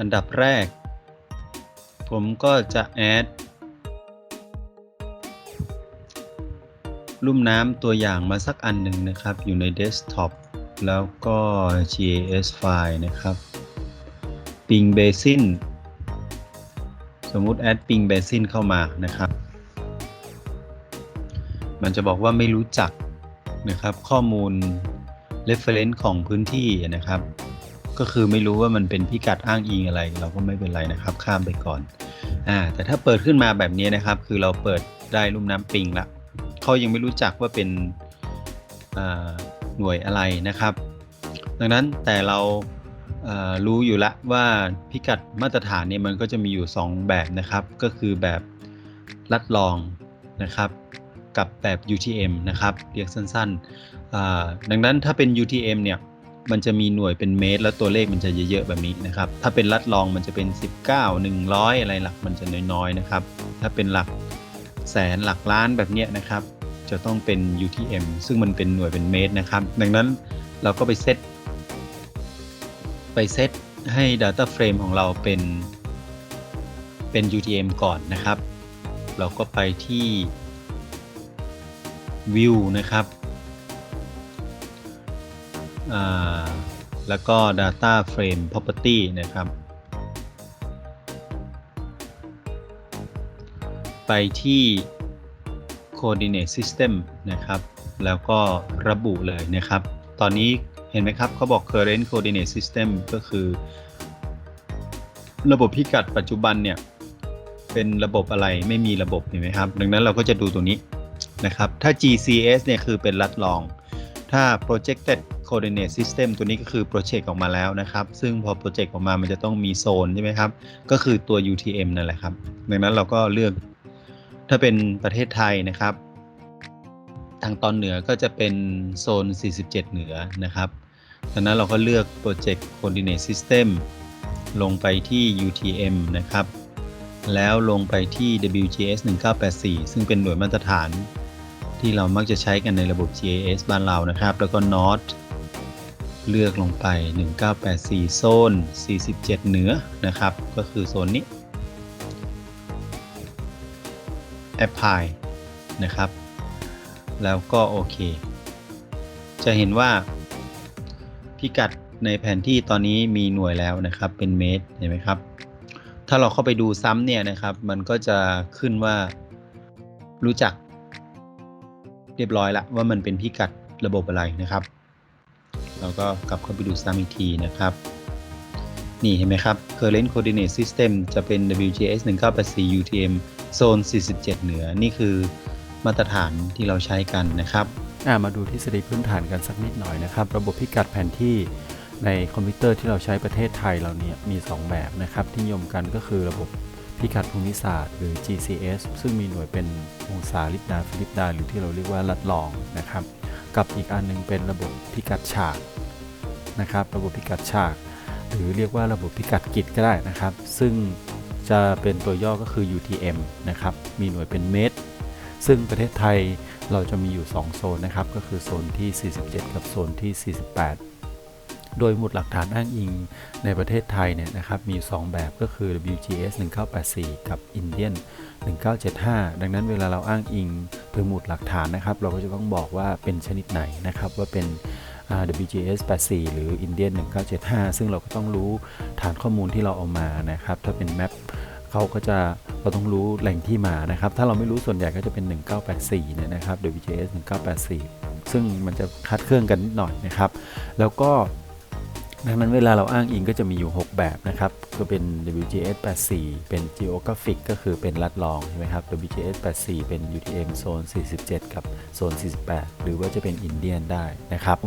อันดับแรก ผมก็จะแอดลุ่มน้ำตัวอย่างมาสักอันหนึ่งนะครับ อยู่ในเดสก์ท็อปแล้วก็ GIS ไฟล์นะครับ Ping Basin สมมุติ add Ping Basin เข้ามานะครับ มันจะบอกว่าไม่รู้จักนะครับ ข้อมูล reference ของพื้นที่นะครับ ก็คือไม่รู้ว่ามันเป็นพิกัดอ้างอิงอะไร เราก็ไม่เป็นไรนะครับ ข้ามไปก่อนอ่าแต่ถ้าเปิดขึ้นมาแบบนี้นะครับ คือเราเปิดได้ลุ่มน้ำปิงละเขายังไม่รู้จักว่าเป็นหน่วยอะไรนะครับ ดังนั้นแต่เราเอ่อรู้อยู่ละว่าพิกัดมาตรฐานเนี่ยมันก็จะมีอยู่ 2 แบบนะครับ ก็คือแบบลัดลองนะครับ กับแบบ UTM นะครับ เรียกสั้นๆดังนั้นถ้าเป็น UTM เนี่ย มันจะมีหน่วยเป็นเมตร แล้วตัวเลขมันจะเยอะๆแบบนี้นะครับ ถ้าเป็นลัดลองมันจะเป็น 19 100 อะไรหลักมันจะน้อยๆนะครับ ถ้าเป็นหลักแสนหลักล้านแบบเนี้ยนะครับ จะต้องเป็น UTM ซึ่งมันเป็นหน่วยเป็นเมตรนะครับ ดังนั้นเราก็ไปเซตไปเซตให้ Data Frame ของเราเป็นเป็น UTM ก่อนนะครับ เราก็ไปที่ View นะครับ แล้วก็ Data Frame Property นะครับ ไปที่ Coordinate System นะครับ แล้วก็ระบุเลยนะครับ ตอนนี้เห็นไหมครับเขาบอก Current Coordinate System ก็คือ ระบบพิกัดปัจจุบันเนี่ย เป็นระบบอะไรไม่มีระบบเห็นไหมครับ ดังนั้นเราก็จะดูตัวนี้นะครับ ถ้า GCS เนี่ยคือเป็นรัดลอง ถ้า projected coordinate system ตัวนี้ก็คือ project ออกมาแล้วนะครับ ซึ่งพอ project ออกมามันจะต้องมีโซนใช่ไหมครับ ก็คือตัว UTM นั่นแหละครับ ดังนั้นเราก็เลือก ถ้าเป็นประเทศไทยนะครับ ทางตอนเหนือก็จะเป็นโซน 47 เหนือนะครับ ดังนั้นเราก็เลือก project coordinate system ลงไปที่ UTM นะครับ แล้วลงไปที่ WGS 1984 ซึ่งเป็นหน่วยมาตรฐานที่เรามักจะใช้กันในระบบ GIS บ้านเรานะครับ แล้วก็ North เลือกลงไป 1984 โซน 47 เหนือนะครับ ก็คือโซนนี้ Apply นะครับ แล้วก็โอเค จะเห็นว่าพิกัดในแผนที่ตอนนี้มีหน่วยแล้วนะครับ เป็นเมตรเห็นไหมครับ ถ้าเราเข้าไปดูซ้ำเนี่ยนะครับ มันก็จะขึ้นว่ารู้จักเรียบร้อยละว่ามันเป็นพิกัดระบบอะไรนะครับ เราก็กลับเข้าไปดูซ้ำอีกทีนะครับ นี่เห็นไหมครับ Current Coordinate System จะเป็น WGS 1984 UTM โซน 47 เหนือ นี่คือมาตรฐานที่เราใช้กันนะครับมาดูทฤษฎีพื้นฐานกันสักนิดหน่อยนะครับ ระบบพิกัดแผนที่ในคอมพิวเตอร์ที่เราใช้ประเทศไทยเราเนี่ยมี 2 แบบนะครับ ที่นิยมกันก็คือระบบพิกัดภูมิศาสตร์หรือ GCS ซึ่งมีหน่วยเป็นองศาลิบดาฟิลิปดา หรือที่เราเรียกว่าลัดลองนะครับ กับอีกอันหนึงเป็นระบบพิกัดฉากนะครับ ระบบพิกัดฉาก หรือเรียกว่าระบบพิกัดกิจก็ได้นะครับ ซึ่งจะเป็นตัวย่อก็คือ UTM นะครับ มีหน่วยเป็นเมตร ซึ่งประเทศไทยเราจะมีอยู่ 2 โซนนะครับ ก็คือโซนที่ 47 กับโซนที่ 48โดยหมุดหลักฐานอ้างอิงในประเทศไทยเนี่ยนะครับมี 2 แบบก็คือ WGS 1984 กับ Indian 1975 ดังนั้นเวลาเราอ้างอิง ถึงหมุดหลักฐานนะครับ เราก็จะต้องบอกว่าเป็นชนิดไหนนะครับ ว่าเป็น WGS 84 หรือ Indian 1975 ซึ่งเราก็ต้องรู้ฐานข้อมูลที่เราเอามานะครับ ถ้าเป็นแมปเขาก็จะเราต้องรู้แหล่งที่มานะครับ ถ้าเราไม่รู้ส่วนใหญ่ก็จะเป็น 1984 เนี่ยนะครับ WGS 1984 ซึ่งมันจะคลาดเคลื่อนกันนิดหน่อยนะครับ แล้วก็ ดังนั้นเวลาเราอ้างอิงก็จะมีอยู่ 6 แบบนะครับก็เป็น WGS 84 เป็น Geographic ก็คือเป็นลัดลองใช่ไหมครับ WGS 84 เป็น UTM โซน 47 กับโซน 48 หรือว่าจะเป็น Indian ได้นะครับ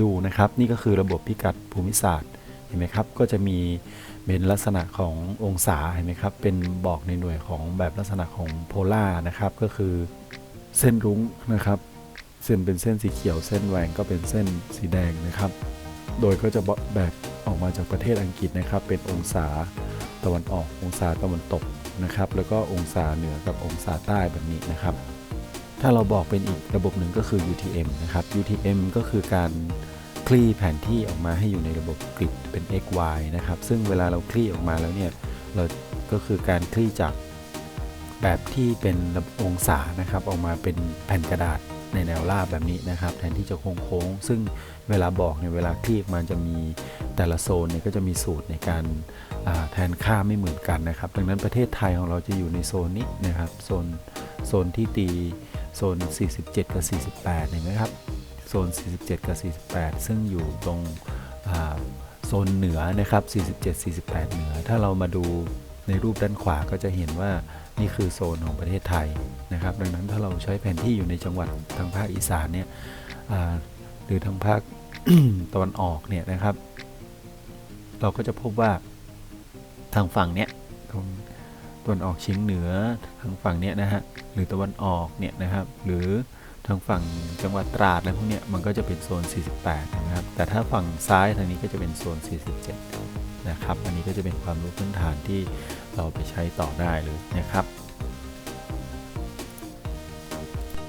ดูนะครับนี่ก็คือระบบพิกัดภูมิศาสตร์เห็นไหมครับก็จะมีเป็นลักษณะขององศาเห็นไหมครับเป็นบอกในหน่วยของแบบลักษณะของโพล่านะครับก็คือเส้นรุ้งนะครับ เส้นเป็นเส้นสีเขียวเส้นแหวงก็เป็นเส้นสีแดงนะครับ โดยก็จะแบ่งออกมาจากประเทศอังกฤษนะครับ เป็นองศาตะวันออก องศาตะวันตกนะครับ แล้วก็องศาเหนือกับองศาใต้แบบนี้นะครับ ถ้าเราบอกเป็นอีกระบบหนึ่งก็คือ UTM นะครับ UTM ก็คือการคลี่แผนที่ออกมาให้อยู่ในระบบกริดเป็น x y นะครับ ซึ่งเวลาเราคลี่ออกมาแล้วเนี่ย เราก็คือการคลี่จากแบบที่เป็นองศานะครับ ออกมาเป็นแผ่นกระดาษ ในแนวราบแบบนี้นะครับ แทนที่จะโค้งๆซึ่งเวลาบอกเนี่ยเวลาคลี่มันจะมีแต่ละโซนเนี่ยก็จะมีสูตรในการแทนค่าไม่เหมือนกันนะครับ ดังนั้นประเทศไทยของเราจะอยู่ในโซนนี้นะครับโซนโซนที่ตีโซน 47 กับ 48เห็นไหมครับโซน 47 กับ 48 ซึ่งอยู่ตรงโซนเหนือนะครับ 47 48 เหนือ ถ้าเรามาดู ในรูปด้านขวาก็จะเห็นว่านี่คือโซนของประเทศไทยนะครับ ดังนั้นถ้าเราใช้แผนที่อยู่ในจังหวัดทางภาคอีสานเนี่ยหรือทางภาคตะวันออกเนี่ยนะครับ เราก็จะพบว่าทางฝั่งเนี้ยตรงตะวันออกเฉียงเหนือทางฝั่งเนี้ยนะฮะหรือตะวันออกเนี่ยนะครับ หรือทางฝั่งจังหวัดตราดอะไรพวกเนี้ยมันก็จะเป็นโซน 48 นะครับ แต่ถ้าฝั่งซ้ายทางนี้ก็จะเป็นโซน 47 นะครับ อันนี้ก็จะเป็นความรู้พื้นฐานที่เราไปใช้ต่อได้เลยนะครับ